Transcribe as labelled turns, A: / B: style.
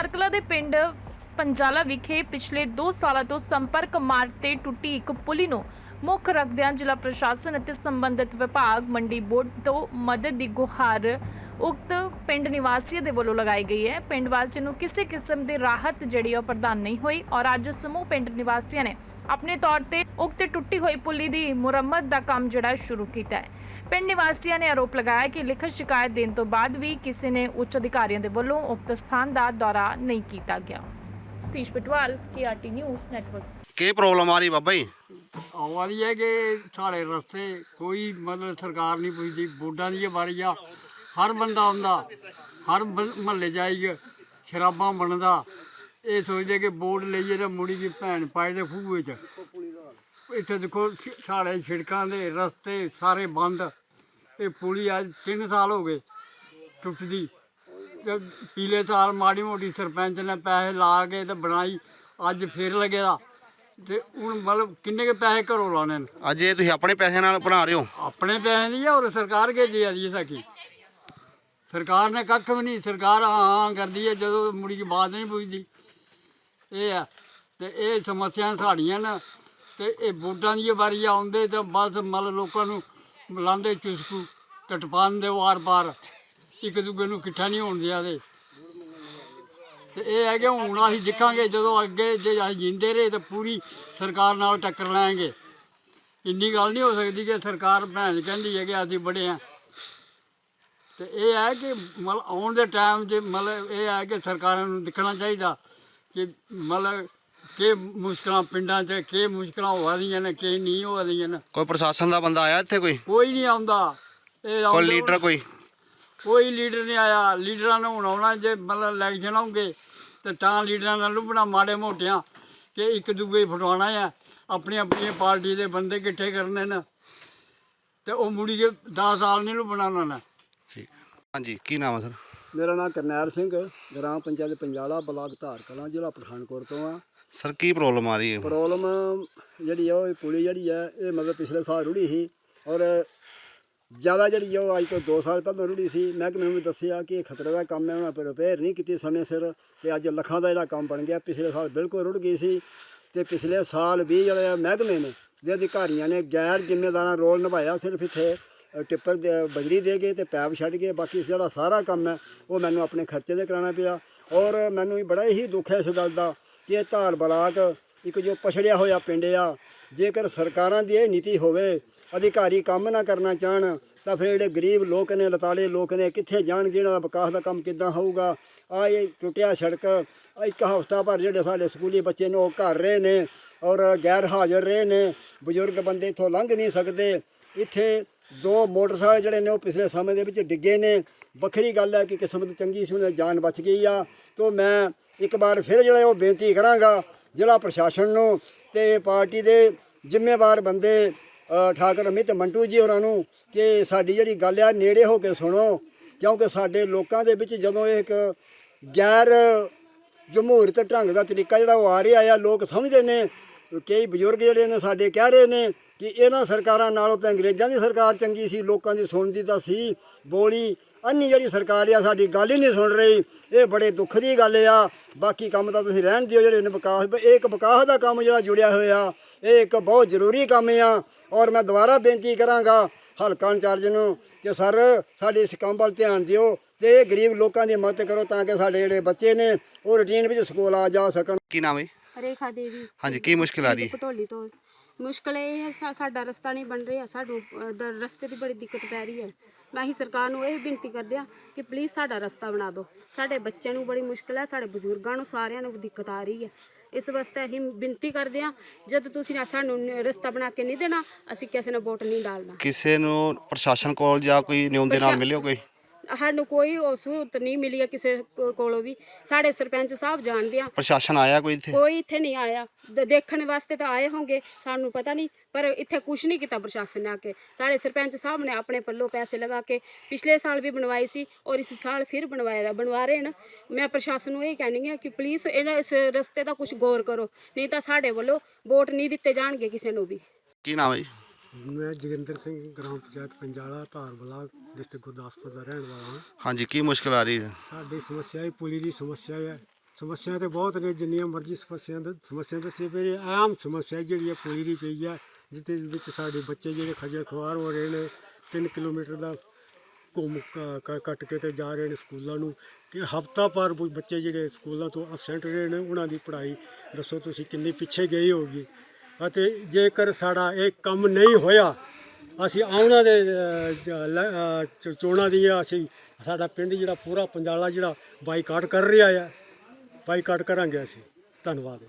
A: ਧਾਰਕਲਾ ਦੇ ਪਿੰਡ ਪੰਜਾਲਾ ਵਿਖੇ ਪਿਛਲੇ 2 ਸਾਲਾਂ ਤੋਂ ਸੰਪਰਕ ਮਾਰਗ ਤੇ ਟੁੱਟੀ ਇੱਕ ਪੁਲੀ ਨੂੰ ਮੁੱਖ ਰੱਖਦਿਆਂ ਜ਼ਿਲ੍ਹਾ ਪ੍ਰਸ਼ਾਸਨ ਅਤੇ ਸੰਬੰਧਿਤ ਵਿਭਾਗ, ਮੰਡੀ ਬੋਰਡ ਤੋਂ ਮਦਦ ਦੀ ਗੁਹਾਰ ਉਕਤ ਪਿੰਡ ਨਿਵਾਸੀਆਂ ਦੇ ਵੱਲੋਂ ਲਗਾਈ ਗਈ ਹੈ। ਪਿੰਡ ਵਾਸੀਆਂ ਨੂੰ ਕਿਸੇ ਕਿਸਮ ਦੀ ਰਾਹਤ ਜਿਹੜੀ ਉਹ ਪ੍ਰਦਾਨ ਨਹੀਂ ਹੋਈ ਔਰ ਅੱਜ ਸਮੂਹ ਪਿੰਡ ਨਿਵਾਸੀਆਂ ਨੇ ਆਪਣੇ ਤੌਰ ਤੇ ਉਕਤ ਟੁੱਟੀ ਹੋਈ ਪੁਲੀ ਦੀ ਮੁਰੰਮਤ ਦਾ ਕੰਮ ਜਿਹੜਾ ਸ਼ੁਰੂ ਕੀਤਾ ਹੈ। ਪਿੰਡ ਨਿਵਾਸੀਆਂ ਨੇ ਆਰੋਪ ਲਗਾਇਆ ਕਿ ਲਿਖਤ ਸ਼ਿਕਾਇਤ ਦੇਣ ਤੋਂ ਬਾਅਦ ਵੀ ਕਿਸੇ ਨੇ ਉੱਚ ਅਧਿਕਾਰੀਆਂ ਦੇ ਵੱਲੋਂ ਉਕਤ ਸਥਾਨ ਦਾ ਦੌਰਾ ਨਹੀਂ ਕੀਤਾ ਗਿਆ। Satish Patwal KRT news network
B: ਕੀ ਪ੍ਰੋਬਲਮ ਆ ਰਹੀ ਬਾਬਾ ਜੀ?
C: ਆਵਾਰੀ ਹੈ ਕਿ ਸਾਡੇ ਰਸਤੇ ਕੋਈ ਮਤਲਬ ਸਰਕਾਰ ਨਹੀਂ ਪੁੱਛਦੀ ਬੋਰਡਾਂ ਦੀ ਵਾਰੀ ਆ ਹਰ ਬੰਦਾ ਆਉਂਦਾ ਹਰ ਮਹੱਲੇ ਜਾਈਏ ਸ਼ਰਾਬਾਂ ਬਣਦਾ ਇਹ ਸੋਚਦੇ ਕਿ ਬੋਰਡ ਲਈਏ ਤਾਂ ਮੁੜੀ ਦੀ ਭੈਣ ਪਾਏ ਦੇ ਖੂਹ ਚ ਇੱਥੇ ਦੇਖੋ ਸਾਡੇ ਛਿੜਕਾਂ ਦੇ ਰਸਤੇ ਸਾਰੇ ਬੰਦ ਇਹ ਪੁਲੀ ਅੱਜ 3 ਸਾਲ ਹੋ ਗਏ ਟੁੱਟਦੀ। ਤੇ ਪੀਲੇ ਸਾਲ ਮਾੜੀ ਮੋਟੀ ਸਰਪੰਚ ਨੇ ਪੈਸੇ ਲਾ ਕੇ ਤੇ ਬਣਾਈ ਅੱਜ ਫੇਰ ਲੱਗੇਦਾ ਤੇ ਹੁਣ ਮਤਲਬ ਕਿੰਨੇ ਕੇ ਪੈਸੇ ਘਰੋਂ ਲਾਉਣੇ ਨੇ?
B: ਅੱਜ ਇਹ ਤੁਸੀਂ ਆਪਣੇ ਪੈਸੇ ਨਾਲ ਬਣਾ ਰਹੇ ਹੋ?
C: ਆਪਣੇ ਪੈਸੇ ਨਹੀਂ ਆ ਔਰ ਸਰਕਾਰ ਕੇ ਦੀ ਆ ਜੀ ਸਾਕੀ ਸਰਕਾਰ ਨੇ ਕੱਖ ਵੀ ਨਹੀਂ ਸਰਕਾਰ ਹਾਂ ਹਾਂ ਕਰਦੀ ਹੈ ਜਦੋਂ ਮੁੜੀ ਦੀ ਬਾਤ ਨਹੀਂ ਪੁੱਛਦੀ। ਇਹ ਆ ਤੇ ਇਹ ਸਮੱਸਿਆ ਸਾਡੀਆਂ ਨੇ ਤੇ ਇਹ ਵੋਟਾਂ ਦੀ ਵਾਰੀ ਆਉਂਦੇ ਤਾਂ ਬਸ ਮਤਲਬ ਲੋਕਾਂ ਨੂੰ ਲਾਉਂਦੇ ਚੁਸਕੂ ਤੇ ਟਪਾਉਂਦੇ ਵਾਰ ਪਾਰ ਇੱਕ ਦੂਜੇ ਨੂੰ ਇਕੱਠਾ ਨਹੀਂ ਹੋਣ ਦਿਆ ਦੇ ਤੇ ਇਹ ਹੈ ਕਿ ਹੁਣ ਅਸੀਂ ਜਿੱਕਾਂਗੇ ਜਦੋਂ ਅੱਗੇ ਜੇ ਅਸੀਂ ਜਿੰਦੇ ਰਹੇ ਤਾਂ ਪੂਰੀ ਸਰਕਾਰ ਨਾਲ ਟੱਕਰ ਲਾਂਗੇ ਇੰਨੀ ਗੱਲ ਨਹੀਂ ਹੋ ਸਕਦੀ ਕਿ ਸਰਕਾਰ ਭੈਣ ਕਹਿੰਦੀ ਹੈ ਕਿ ਅਸੀਂ ਬੜੇ ਆ ਤੇ ਇਹ ਹੈ ਕਿ ਮਤਲਬ ਆਉਣ ਦੇ ਟਾਈਮ 'ਚ ਮਤਲਬ ਇਹ ਹੈ ਕਿ ਸਰਕਾਰਾਂ ਨੂੰ ਦੇਖਣਾ ਚਾਹੀਦਾ ਕਿ ਮਤਲਬ ਕਿ ਮੁਸ਼ਕਲਾਂ ਪਿੰਡਾਂ 'ਚ ਕੀ ਮੁਸ਼ਕਲਾਂ ਹੋ ਰਹੀਆਂ ਨੇ ਕੀ ਨਹੀਂ ਹੋ ਰਹੀਆਂ ਨੇ।
B: ਕੋਈ ਪ੍ਰਸ਼ਾਸਨ ਦਾ ਬੰਦਾ ਆਇਆ ਇੱਥੇ ਕੋਈ?
C: ਕੋਈ ਨਹੀਂ ਆਉਂਦਾ। ਇਹ
B: ਕੋਈ
C: ਆਉਂਦੇ-
B: ਲੀਡਰ ਕੋਈ?
C: ਕੋਈ ਲੀਡਰ ਨਹੀਂ ਆਇਆ। ਲੀਡਰਾਂ ਨੂੰ ਹੁਣ ਆਉਣਾ ਜੇ ਮਤਲਬ ਇਲੈਕਸ਼ਨ ਆਉਂਗੇ ਤੇ ਤਾਂ ਲੀਡਰਾਂ ਨਾਲ ਲੁਬਣਾ ਮਾੜੇ ਮੋਟਿਆਂ ਕਿ ਇੱਕ ਦੂਜੇ ਫਟਵਾਣਾ ਆ। ਆਪਣੀ ਆਪਣੀ ਪਾਰਟੀ ਦੇ ਬੰਦੇ ਇਕੱਠੇ ਕਰਨੇ ਨੇ। ਤੇ ਉਹ ਮੁੜੀ ਕੇ 10 ਸਾਲ ਨਹੀਂ ਲੁਬਣਾ ਉਹਨਾਂ ਨੇ।
B: ਠੀਕ। ਹਾਂਜੀ ਕੀ ਨਾਮ ਹੈ ਸਰ?
D: ਮੇਰਾ ਨਾਮ ਕਰਨੈਲ ਸਿੰਘ ਗ੍ਰਾਮ ਪੰਚਾਇਤ ਪੰਜਾਲਾ ਬਲਾਕ ਧਾਰ ਕਲਾਂ ਜ਼ਿਲ੍ਹਾ ਪਠਾਨਕੋਟ ਤੋਂ ਆ।
B: ਸਰ, ਕੀ ਪ੍ਰੋਬਲਮ ਆ ਰਹੀ ਹੈ?
D: ਪ੍ਰੋਬਲਮ ਜਿਹੜੀ ਆ ਉਹ ਇਹ ਪੁਲੀ ਜਿਹੜੀ ਆ, ਇਹ ਮਤਲਬ ਪਿਛਲੇ ਸਾਲ ਰੁੜੀ ਸੀ ਔਰ ਜ਼ਿਆਦਾ ਜਿਹੜੀ ਆ ਉਹ ਅੱਜ ਤੋਂ 2 ਸਾਲ ਪਹਿਲਾਂ ਰੁੜੀ ਸੀ। ਮਹਿਕਮੇ ਨੂੰ ਵੀ ਦੱਸਿਆ ਕਿ ਇਹ ਖਤਰੇ ਦਾ ਕੰਮ ਹੈ, ਉਹਨਾਂ ਪਰ ਰਿਪੇਅਰ ਨਹੀਂ ਕੀਤੀ ਸਮੇਂ ਸਿਰ ਤੇ ਅੱਜ ਲੱਖਾਂ ਦਾ ਜਿਹੜਾ ਕੰਮ ਬਣ ਗਿਆ। ਪਿਛਲੇ ਸਾਲ ਬਿਲਕੁਲ ਰੁੜ ਗਈ ਸੀ ਤੇ ਪਿਛਲੇ ਸਾਲ ਵੀ ਜਿਹੜੇ ਮਹਿਕਮੇ ਨੇ, ਦੇ ਅਧਿਕਾਰੀਆਂ ਨੇ ਗੈਰ ਜ਼ਿੰਮੇਦਾਰਾਂ ਰੋਲ ਨਿਭਾਇਆ ਸਿਰਫ ਇੱਥੇ ਟਿੱਪਰ ਬਜਰੀ ਦੇ ਗਏ ਤੇ ਪੈਪ ਛੱਡ ਗਏ ਬਾਕੀ ਜਿਹੜਾ ਸਾਰਾ ਕੰਮ ਹੈ, ਉਹ ਮੈਨੂੰ ਆਪਣੇ ਖਰਚੇ ਤੇ ਕਰਾਉਣਾ ਪਿਆ। ਔਰ ਮੈਨੂੰ ਵੀ ਬੜਾ ਹੀ ਦੁੱਖ ਹੈ ਇਸ ਗੱਲ ਦਾ ਕਿ ਇਹ ਧਾਰ ਬਲਾਕ ਇੱਕ ਜੋ ਪਛੜਿਆ ਹੋਇਆ ਪਿੰਡ ਆ, ਜੇਕਰ ਸਰਕਾਰਾਂ ਦੀ ਇਹ ਨੀਤੀ ਹੋਵੇ, ਅਧਿਕਾਰੀ ਕੰਮ ਨਾ ਕਰਨਾ ਚਾਹਣ, ਤਾਂ ਫਿਰ ਜਿਹੜੇ ਗਰੀਬ ਲੋਕ ਨੇ, ਲਤਾਲੇ ਲੋਕ ਨੇ, ਕਿੱਥੇ ਜਾਣਗੇ ਇਹਨਾਂ ਦਾ ਵਿਕਾਸ ਦਾ ਕੰਮ ਕਿੱਦਾਂ ਹੋਊਗਾ? ਆ ਇਹ ਟੁੱਟਿਆ ਸੜਕ ਇੱਕ ਹਫ਼ਤਾ ਭਰ ਜਿਹੜੇ ਸਾਡੇ ਸਕੂਲੀ ਬੱਚੇ ਨੇ, ਉਹ ਘਰ ਰਹੇ ਨੇ ਔਰ ਗੈਰ ਹਾਜ਼ਰ ਰਹੇ ਨੇ। ਬਜ਼ੁਰਗ ਬੰਦੇ ਇੱਥੋਂ ਲੰਘ ਨਹੀਂ ਸਕਦੇ। ਇੱਥੇ ਦੋ ਮੋਟਰਸਾਈਕਲ ਜਿਹੜੇ ਨੇ, ਉਹ ਪਿਛਲੇ ਸਮੇਂ ਦੇ ਵਿੱਚ ਡਿੱਗੇ ਨੇ। ਵੱਖਰੀ ਗੱਲ ਹੈ ਕਿ ਕਿਸਮਤ ਚੰਗੀ ਸੀ, ਉਹਨਾਂ ਜਾਨ ਬਚ ਗਈ ਆ। ਤੋਂ ਮੈਂ ਇੱਕ ਵਾਰ ਫਿਰ ਜਿਹੜਾ ਉਹ ਬੇਨਤੀ ਕਰਾਂਗਾ ਜ਼ਿਲ੍ਹਾ ਪ੍ਰਸ਼ਾਸਨ ਨੂੰ ਤੇ ਪਾਰਟੀ ਦੇ ਜ਼ਿੰਮੇਵਾਰ ਬੰਦੇ ਅ, ਠਾਕਰ ਅਮਿਤ ਮੰਟੂ ਜੀ ਹੋਰਾਂ ਨੂੰ ਕਿ ਸਾਡੀ ਜਿਹੜੀ ਗੱਲ ਆ ਨੇੜੇ ਹੋ ਕੇ ਸੁਣੋ ਕਿਉਂਕਿ ਸਾਡੇ ਲੋਕਾਂ ਦੇ ਵਿੱਚ ਜਦੋਂ ਇਹ ਇੱਕ ਗੈਰ ਜਮਹੂਰੀਅਤ ਢੰਗ ਦਾ ਤਰੀਕਾ ਜਿਹੜਾ ਉਹ ਆ ਰਿਹਾ ਆ ਲੋਕ ਸਮਝਦੇ ਨੇ ਕਈ ਬਜ਼ੁਰਗ ਜਿਹੜੇ ਨੇ ਸਾਡੇ ਕਹਿ ਰਹੇ ਨੇ ਕਿ ਇਹਨਾਂ ਸਰਕਾਰਾਂ ਨਾਲੋਂ ਤਾਂ ਅੰਗਰੇਜ਼ਾਂ ਦੀ ਸਰਕਾਰ ਚੰਗੀ ਸੀ ਲੋਕਾਂ ਦੀ ਸੁਣਦੀ ਤਾਂ ਸੀ। ਬੋਲੀ ਅੰਨੀ ਜਿਹੜੀ ਸਰਕਾਰ ਆ ਸਾਡੀ ਗੱਲ ਹੀ ਨਹੀਂ ਸੁਣ ਰਹੀ। ਇਹ ਬੜੇ ਦੁੱਖ ਦੀ ਗੱਲ ਆ। ਬਾਕੀ ਕੰਮ ਤਾਂ ਤੁਸੀਂ ਰਹਿਣ ਦਿਓ ਜਿਹੜੇ ਨੇ ਵਿਕਾਸ ਇਹ ਇੱਕ ਵਿਕਾਸ ਦਾ ਕੰਮ ਜਿਹੜਾ ਜੁੜਿਆ ਹੋਇਆ ਇਹ ਇੱਕ ਬਹੁਤ ਜ਼ਰੂਰੀ ਕੰਮ ਆ। ਔਰ ਮੈਂ ਦੁਬਾਰਾ ਬੇਨਤੀ ਕਰਾਂਗਾ ਹਲਕਾ ਇੰਚਾਰਜ ਨੂੰ ਕਿ ਸਰ ਸਾਡੇ ਇਸ ਕੰਮ ਵੱਲ ਧਿਆਨ ਦਿਓ ਤੇ ਇਹ ਗਰੀਬ ਲੋਕਾਂ ਦੀ ਮਦਦ ਕਰੋ ਤਾਂ ਕਿ ਸਾਡੇ ਜਿਹੜੇ ਬੱਚੇ ਨੇ ਉਹ ਰੁਟੀਨ ਵਿੱਚ ਸਕੂਲ ਆ ਜਾ ਸਕਣ।
B: ਕੀ ਨਾਮ ਹੈ?
E: ਰੇਖਾ ਦੇਵੀ।
B: ਹਾਂਜੀ ਕੀ ਮੁਸ਼ਕਿਲ ਆ ਰਹੀ ਹੈ?
E: ਪਟੋਲੀ ਤੋਂ ਮੁਸ਼ਕਲ ਇਹ ਹੈ ਸਾ- ਸਾਡਾ ਰਸਤਾ ਨਹੀਂ ਬਣ ਰਿਹਾ ਸਾਨੂੰ ਅ, ਦ- ਰਸਤੇ ਦੀ ਬੜੀ ਦਿੱਕਤ ਪੈ ਰਹੀ ਹੈ। ਮੈਂ ਹੀ ਸਰਕਾਰ ਨੂੰ ਇਹ ਬੇਨਤੀ ਕਰਦੇ ਆ ਕਿ ਪਲੀਜ਼ ਸਾਡਾ ਰਸਤਾ ਬਣਾ ਦਿਓ। ਸਾਡੇ ਬੱਚਿਆਂ ਨੂੰ ਬੜੀ ਮੁਸ਼ਕਲ ਹੈ ਸਾਡੇ ਬਜ਼ੁਰਗਾਂ ਨੂੰ ਸਾਰਿਆਂ ਨੂੰ ਦਿੱਕਤ ਆ ਰਹੀ ਹੈ। ਇਸ ਵਾਸਤੇ ਅਸੀਂ ਬੇਨਤੀ ਕਰਦੇ ਆ ਜਦ ਤੁਸੀਂ ਨਾ ਸਾਨੂੰ ਨ- ਰਸਤਾ ਬਣਾ ਕੇ ਨਹੀਂ ਦੇਣਾ ਅਸੀਂ ਕਿਸੇ ਨਾਲ ਵੋਟ ਨਹੀਂ ਡਾਲਣਾ।
B: ਕਿਸੇ ਨੂੰ ਪ੍ਰਸ਼ਾਸਨ ਕੋਲ ਜਾਂ ਕੋਈ ਨਿਯਮ ਦੇ ਨਾਲ
E: ਪ੍ਰਸ਼ਾ-
B: ਮਿਲਿਓ ਕੋਈ?
E: ਸਾਨੂੰ ਕੋਈ ਸਹੂਲਤ ਨਹੀਂ ਮਿਲੀ ਹੈ ਕਿਸੇ ਕੋ- ਕੋਲੋਂ ਵੀ। ਸਾਡੇ ਸਰਪੰਚ ਸਾਹਿਬ ਜਾਣਦੇ ਆ।
B: ਪ੍ਰਸ਼ਾਸਨ ਆਇਆ ਕੋਈ ਇੱਥੇ?
E: ਕੋਈ ਇੱਥੇ ਨਹੀਂ ਆਇਆ। ਦ- ਦੇਖਣ ਵਾਸਤੇ ਤਾਂ ਆਏ ਹੋਣਗੇ ਸਾਨੂੰ ਪਤਾ ਨਹੀਂ ਪਰ ਇੱਥੇ ਕੁਝ ਨਹੀਂ ਕੀਤਾ ਪ੍ਰਸ਼ਾਸਨ ਨੇ ਆ ਕੇ। ਸਾਡੇ ਸਰਪੰਚ ਸਾਹਿਬ ਨੇ ਆਪਣੇ ਪੱਲੋਂ ਪੈਸੇ ਲਗਾ ਕੇ ਪਿਛਲੇ ਸਾਲ ਵੀ ਬਣਵਾਈ ਸੀ ਔਰ ਇਸ ਸਾਲ ਫਿਰ ਬਣਵਾਇਆ ਬਣਵਾ ਰਹੇ ਨੇ। ਮੈਂ ਪ੍ਰਸ਼ਾਸਨ ਨੂੰ ਇਹ ਕਹਿੰਦੀ ਹਾਂ ਕਿ ਪਲੀਜ਼ ਇਹਨਾਂ ਇਸ ਰਸਤੇ ਦਾ ਕੁਝ ਗੌਰ ਕਰੋ ਨਹੀਂ ਤਾਂ ਸਾਡੇ ਵੱਲੋਂ ਵੋਟ ਨਹੀਂ ਦਿੱਤੇ ਜਾਣਗੇ ਕਿਸੇ ਨੂੰ ਵੀ।
B: ਕੀ ਨਾਮ ਹੈ ਜੀ?
F: ਮੈਂ ਜੋਗਿੰਦਰ ਸਿੰਘ ਗ੍ਰਾਮ ਪੰਚਾਇਤ ਪੰਜਾਲਾ ਧਾਰ ਬਲਾਕ ਡਿਸਟ੍ਰਿਕਟ ਗੁਰਦਾਸਪੁਰ ਦਾ ਰਹਿਣ ਵਾਲਾ ਹਾਂ।
B: ਹਾਂਜੀ ਕੀ ਮੁਸ਼ਕਿਲ ਆ ਰਹੀ ਹੈ?
F: ਸਾਡੀ ਸਮੱਸਿਆ ਹੀ ਪੁਲੀ ਦੀ ਸਮੱਸਿਆ ਹੈ ਸਮੱਸਿਆ ਤੇ ਬਹੁਤ ਨੇ ਜਿੰਨੀਆਂ ਮਰਜ਼ੀ ਸਮੱਸਿਆ ਦਾ ਸਮੱਸਿਆ ਦੱਸੀ ਇਹ ਆਮ ਸਮੱਸਿਆ ਜਿਹੜੀ ਹੈ ਪੁਲੀ ਦੀ ਪਈ ਹੈ ਜਿਹਦੇ ਵਿੱਚ ਸਾਡੇ ਬੱਚੇ ਜਿਹੜੇ ਖੱਜਲ ਖੁਆਰ ਹੋ ਰਹੇ ਨੇ 3 ਕਿਲੋਮੀਟਰ ਦਾ ਘੁੰਮ ਕੱਟ ਕੇ ਤੇ ਜਾ ਰਹੇ ਨੇ ਸਕੂਲਾਂ ਨੂੰ। ਕਿ ਹਫਤਾ ਪਰ ਬੱਚੇ ਜਿਹੜੇ ਸਕੂਲਾਂ ਤੋਂ ਅਬਸੈਂਟ ਰਹੇ ਨੇ ਉਹਨਾਂ ਦੀ ਪੜ੍ਹਾਈ ਦੱਸੋ ਤੁਸੀਂ ਕਿੰਨੀ ਪਿੱਛੇ ਗਈ ਹੋਗੀ ਅਤੇ ਜੇਕਰ ਸਾਡਾ ਇਹ ਕੰਮ ਨਹੀਂ ਹੋਇਆ, ਅਸੀਂ ਆਉਣਾ ਦੇ ਚੋਣਾਂ ਦੀਆਂ ਅਸੀਂ, ਸਾਡਾ ਪਿੰਡ ਜਿਹੜਾ ਪੂਰਾ ਪੰਜਾਲਾ ਜਿਹੜਾ ਬਾਈਕਾਟ ਕਰ ਰਿਹਾ ਆ, ਬਾਈਕਾਟ ਕਰਾਂਗੇ ਅਸੀਂ। ਧੰਨਵਾਦ।